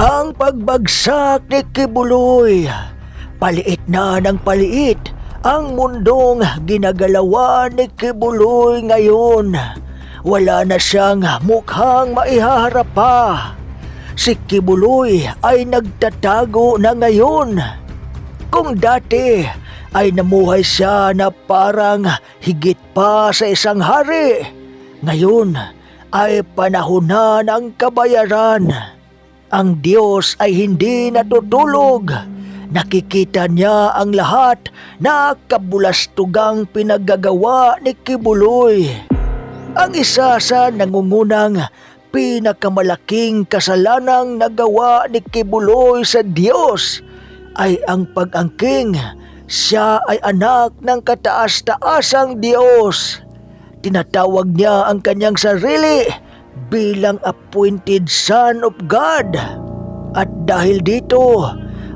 Ang pagbagsak ni Kibuloy. Paliit na ng paliit ang mundong ginagalawan ni Kibuloy ngayon. Wala na siyang mukhang maihaharap pa. Si Kibuloy ay nagtatago na ngayon. Kung dati ay namuhay siya na parang higit pa sa isang hari, ngayon ay panahon na ng kabayaran. Ang Diyos ay hindi natutulog. Nakikita niya ang lahat na kabulastugang pinaggagawa ni Kibuloy. Ang isa sa nangungunang pinakamalaking kasalanang nagawa ni Kibuloy sa Diyos ay ang pag-angking siya ay anak ng kataas-taasang Diyos. Tinatawag niya ang kanyang sarili bilang appointed son of God. At dahil dito,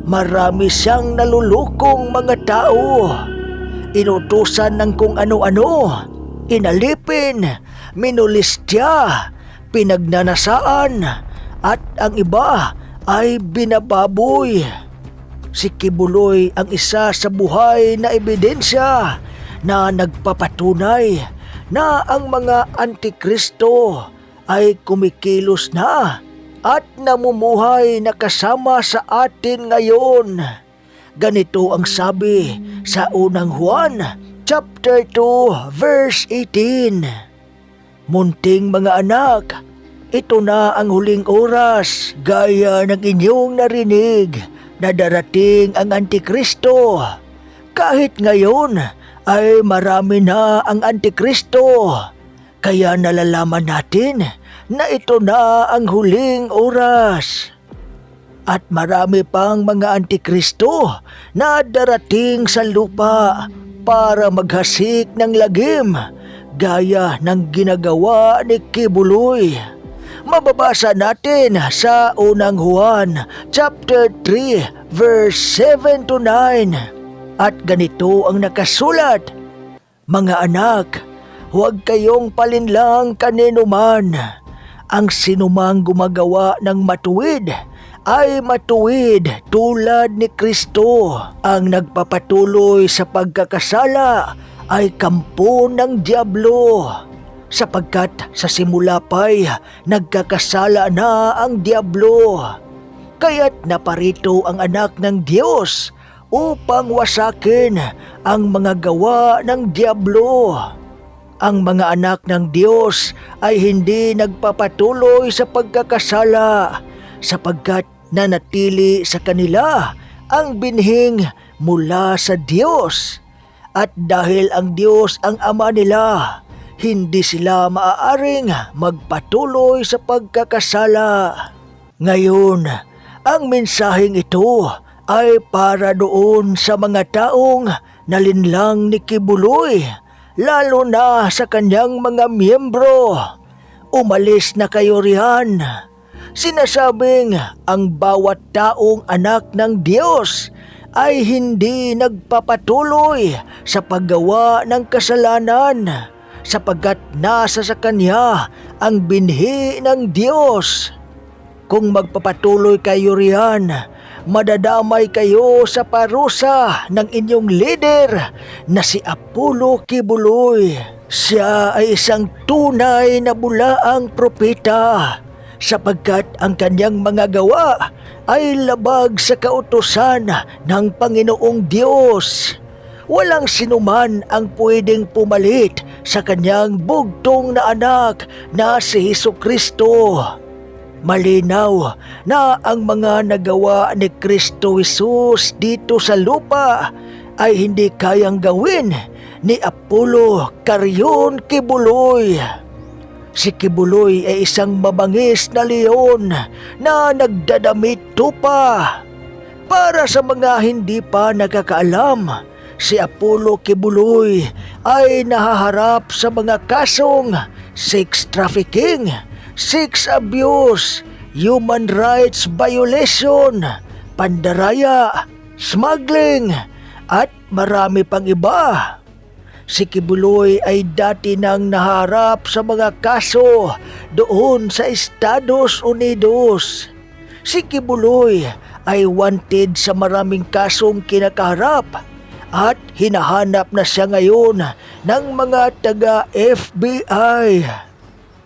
marami siyang nalulukong mga tao. Inutusan ng kung ano-ano, inalipin, minulistya, pinagnanasaan, at ang iba ay binababoy. Si Kibuloy ang isa sa buhay na ebidensya na nagpapatunay na ang mga antikristo ay kumikilos na at namumuhay na kasama sa atin ngayon. Ganito ang sabi sa unang Juan chapter 2 verse 18. Munting mga anak, ito na ang huling oras gaya ng inyong narinig na darating ang Antikristo. Kahit ngayon ay marami na ang Antikristo. Kaya nalalaman natin na ito na ang huling oras. At marami pang mga Antikristo na darating sa lupa para maghasik ng lagim gaya ng ginagawa ni Kibuloy mababasa natin sa unang Juan chapter 3 verse 7 to 9. At ganito ang nakasulat, Mga anak, huwag kayong palinlang kanino man. Ang sinumang gumagawa ng matuwid ay matuwid tulad ni Kristo. Ang nagpapatuloy sa pagkakasala ay kampo ng Diablo sapagkat sa simula pa'y nagkakasala na ang Diablo. Kaya't naparito ang anak ng Diyos upang wasakin ang mga gawa ng Diablo. Ang mga anak ng Diyos ay hindi nagpapatuloy sa pagkakasala sapagkat nanatili sa kanila ang binhing mula sa Diyos. At dahil ang Diyos ang ama nila, hindi sila maaaring magpatuloy sa pagkakasala. Ngayon, ang mensaheng ito ay para doon sa mga taong nalinlang ni Kibuloy, lalo na sa kanyang mga miyembro. Umalis na kayo riyan. Sinasabing ang bawat taong anak ng Diyos ay hindi nagpapatuloy sa paggawa ng kasalanan sapagkat nasa sa Kanya ang binhi ng Diyos. Kung magpapatuloy kayo riyan, madadamay kayo sa parusa ng inyong leader na si Apollo Kibuloy. Siya ay isang tunay na bulaang propeta sapagkat ang kanyang mga gawa ay labag sa kautosan ng Panginoong Diyos. Walang sinuman ang pwedeng pumalit sa kanyang bugtong na anak na si Heso Kristo. Malinaw na ang mga nagawa ni Kristo Jesus dito sa lupa ay hindi kayang gawin ni Apollo Karyon Kibuloy. Si Kibuloy ay isang mabangis na leon na nagdadamit tupa. Para sa mga hindi pa nakakaalam, si Apollo Kibuloy ay nahaharap sa mga kasong sex trafficking, sex abuse, human rights violation, pandaraya, smuggling, at marami pang iba. Si Kibuloy ay dati nang naharap sa mga kaso doon sa Estados Unidos. Si Kibuloy ay wanted sa maraming kasong kinakaharap at hinahanap na siya ngayon ng mga taga FBI.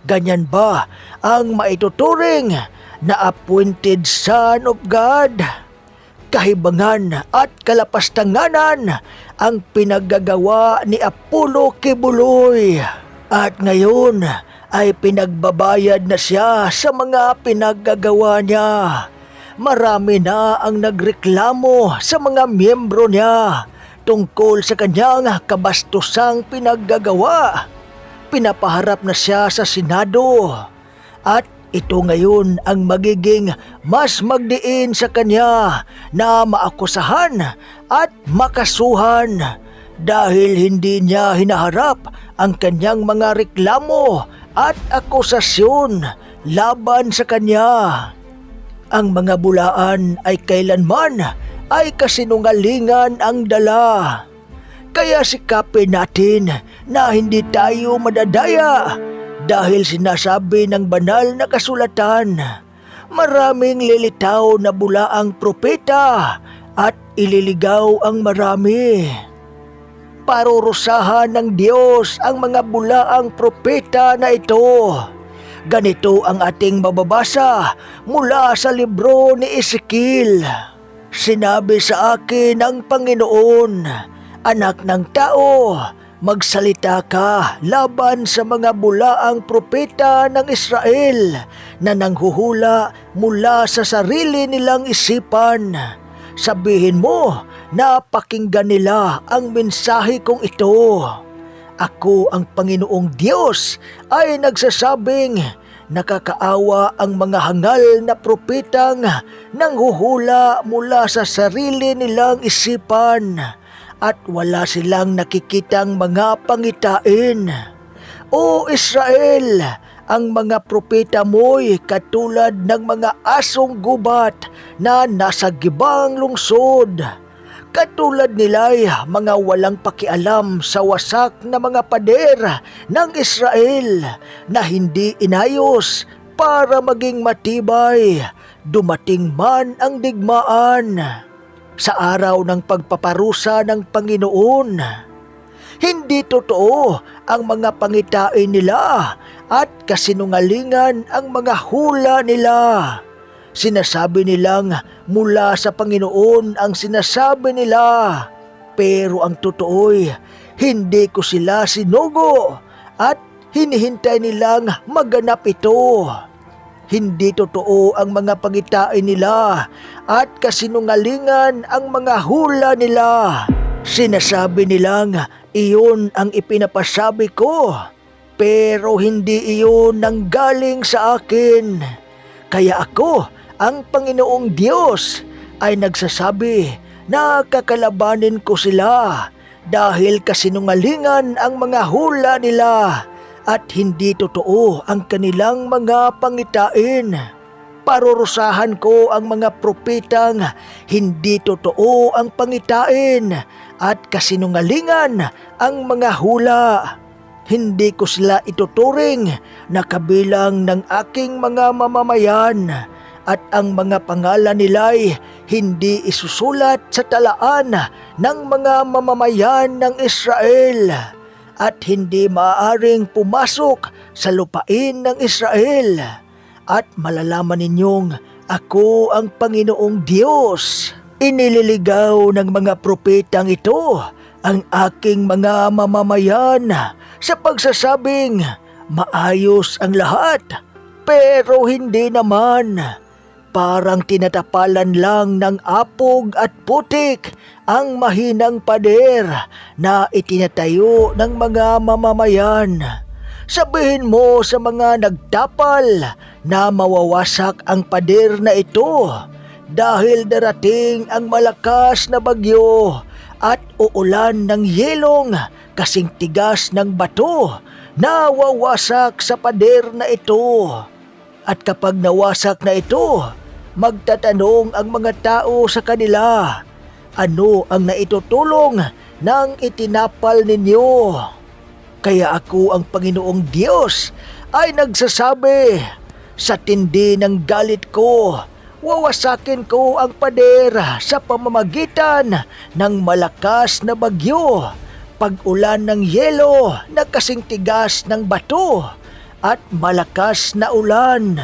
Ganyan ba ang maituturing na appointed son of God? Kahibangan at kalapastanganan ang pinaggagawa ni Apollo Kibuloy. At ngayon ay pinagbabayad na siya sa mga pinaggagawa niya. Marami na ang nagreklamo sa mga miyembro niya tungkol sa kanyang kabastusang pinaggagawa. Pinapaharap na siya sa Senado at ito ngayon ang magiging mas magdiin sa kanya na maakusahan at makasuhan dahil hindi niya hinaharap ang kanyang mga reklamo at akusasyon laban sa kanya. Ang mga bulaan ay kailanman ay kasinungalingan ang dala. Kaya sikapin natin na hindi tayo madadaya dahil sinasabi ng banal na kasulatan. Maraming lilitaw na bulaang propeta at ililigaw ang marami. Parurusahan ng Diyos ang mga bulaang propeta na ito. Ganito ang ating mababasa mula sa libro ni Ezekiel. Sinabi sa akin ng Panginoon, Anak ng tao, magsalita ka laban sa mga bulaang propeta ng Israel na nanghuhula mula sa sarili nilang isipan. Sabihin mo na pakinggan nila ang mensahe kong ito. Ako ang Panginoong Diyos ay nagsasabing nakakaawa ang mga hangal na propetang nanghuhula mula sa sarili nilang isipan at wala silang nakikitang mga pangitain. O Israel, ang mga propeta mo'y katulad ng mga asong gubat na nasa gibang lungsod. Katulad nila'y mga walang pakialam sa wasak na mga pader ng Israel na hindi inayos para maging matibay, dumating man ang digmaan sa araw ng pagpaparusa ng Panginoon. Hindi totoo ang mga pangitain nila at kasinungalingan ang mga hula nila. Sinasabi nilang mula sa Panginoon ang sinasabi nila. Pero ang totoo'y hindi ko sila sinugo at hinihintay nilang maganap ito. Hindi totoo ang mga pangitain nila at kasinungalingan ang mga hula nila. Sinasabi nilang iyon ang ipinapasabi ko, pero hindi iyon nanggaling sa akin. Kaya ako, ang Panginoong Diyos, ay nagsasabi na kakalabanin ko sila dahil kasinungalingan ang mga hula nila at hindi totoo ang kanilang mga pangitain. Parurusahan ko ang mga propetang hindi totoo ang pangitain at kasinungalingan ang mga hula. Hindi ko sila ituturing na kabilang ng aking mga mamamayan at ang mga pangalan nila'y hindi isusulat sa talaan ng mga mamamayan ng Israel at hindi maaaring pumasok sa lupain ng Israel at malalaman ninyong ako ang Panginoong Diyos. Inililigaw ng mga propetang ito ang aking mga mamamayan sa pagsasabing maayos ang lahat pero hindi naman. Parang tinatapalan lang ng apog at putik ang mahinang pader na itinatayo ng mga mamamayan. Sabihin mo sa mga nagtapal na mawawasak ang pader na ito dahil darating ang malakas na bagyo at uulan ng yelong kasing tigas ng bato na wawasak sa pader na ito. At kapag nawasak na ito, magtatanong ang mga tao sa kanila, ano ang naitutulong ng itinapal ninyo? Kaya ako ang Panginoong Diyos ay nagsasabi, sa tindi ng galit ko, wawasakin ko ang pader sa pamamagitan ng malakas na bagyo, pag-ulan ng yelo na kasing tigas ng bato, at malakas na ulan.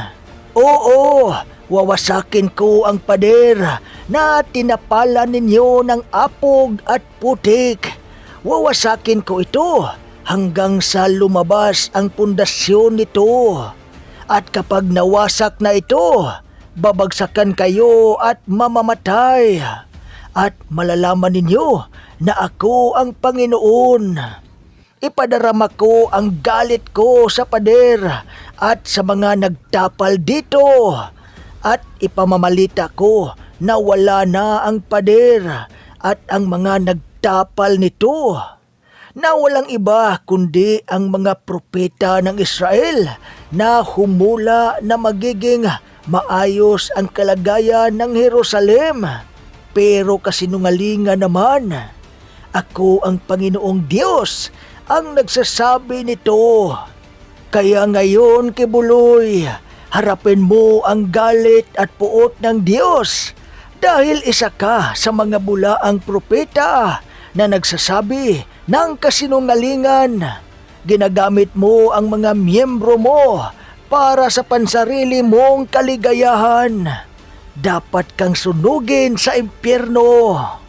Oo, wawasakin ko ang pader na tinapalan ninyo ng apog at putik. Wawasakin ko ito hanggang sa lumabas ang pundasyon nito. At kapag nawasak na ito, babagsakan kayo at mamamatay. At malalaman ninyo na ako ang Panginoon. Ipadarama ko ang galit ko sa pader at sa mga nagtapal dito. At ipamamalita ko na wala na ang pader at ang mga nagtapal nito na walang iba kundi ang mga propeta ng Israel na humula na magiging maayos ang kalagayan ng Jerusalem. Pero kasinungalingan naman, ako ang Panginoong Diyos ang nagsasabi nito. Kaya ngayon, Kibuloy, harapin mo ang galit at puot ng Diyos dahil isa ka sa mga bulaang propeta na nagsasabi ng kasinungalingan. Ginagamit mo ang mga miyembro mo para sa pansarili mong kaligayahan. Dapat kang sunugin sa impyerno.